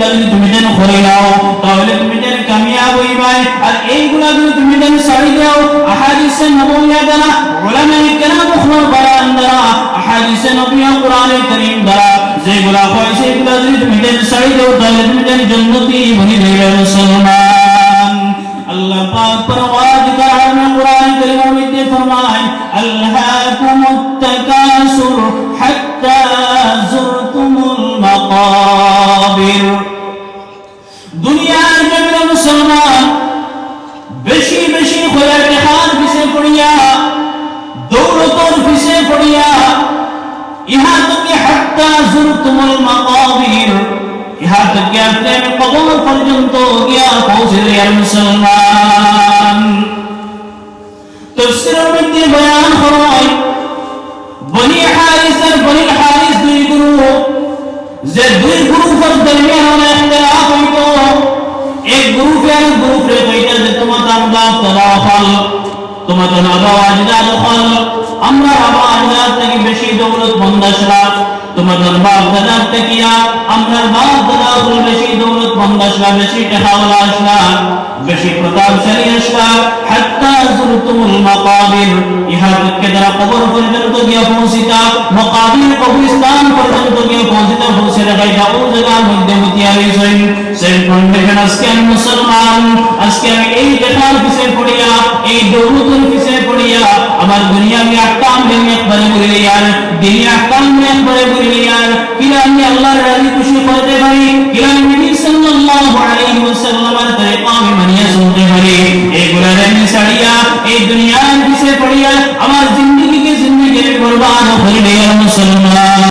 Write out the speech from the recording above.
আইছে এগুলা যদি তুমি যেন করিলাও তাহলে তুমি যেন কামিয়াব হইবাই। আর এইগুলা যদি তুমি যেন ছাড়ি দাও, আহাদিসে নবুয়্যা দ্বারা ওলামায়ে কেরাম খোলার বয়ান দ্বারা, আহাদিসে নবুয়্যা কোরআনে কারীম দ্বারা যেগুলা হয়, সেগুলা যদি তুমি যেন ছাড়ি দাও, তাহলে তুমি যেন জান্নাতি বনি যাইবে মুসলমান। আল্লাহ পাক পরওয়াজ কারণে কোরআন কারীমের মধ্যে ফরমায় আল্লাহকুমুত তাকাসুর মাকাবির দুনিয়ার জমিনে মুসলমান বেশি বেশি খোলা টেহার পিছে পড়িয়া, দৌলতর পিছে পড়িয়া ইহা থেকে হাত্তা যুরতুমুল মাকাবির ইহা থেকে আপনি কবর পর্যন্ত গিয়া পৌঁছে দেয়ার মুসলমান। তফসিরের মধ্যে বয়ান হয় তদাফল তোমার নাবা আজদা দখল আমরা আবা আজদা থেকে বেশি গিয়া পৌঁছিতা, মাকাবির কবরস্থান পর্যন্ত গিয়া পৌঁছে রাখাই যাব জায়গার মধ্যে আমি মুসলমান, আজকে আমি এই আমার দুনিয়াবি আহকাম ভেঙে একবারে বলে লিয়ার দিনী আহকাম ভেঙে একবারে বলে লিয়ার কিলা আমি আল্লাহর রাজি খুশি করতে পারি। কিলা নবী সাল্লাল্লাহু আলাইহি ওয়াসাল্লামের তরিকা আমি মানিয়া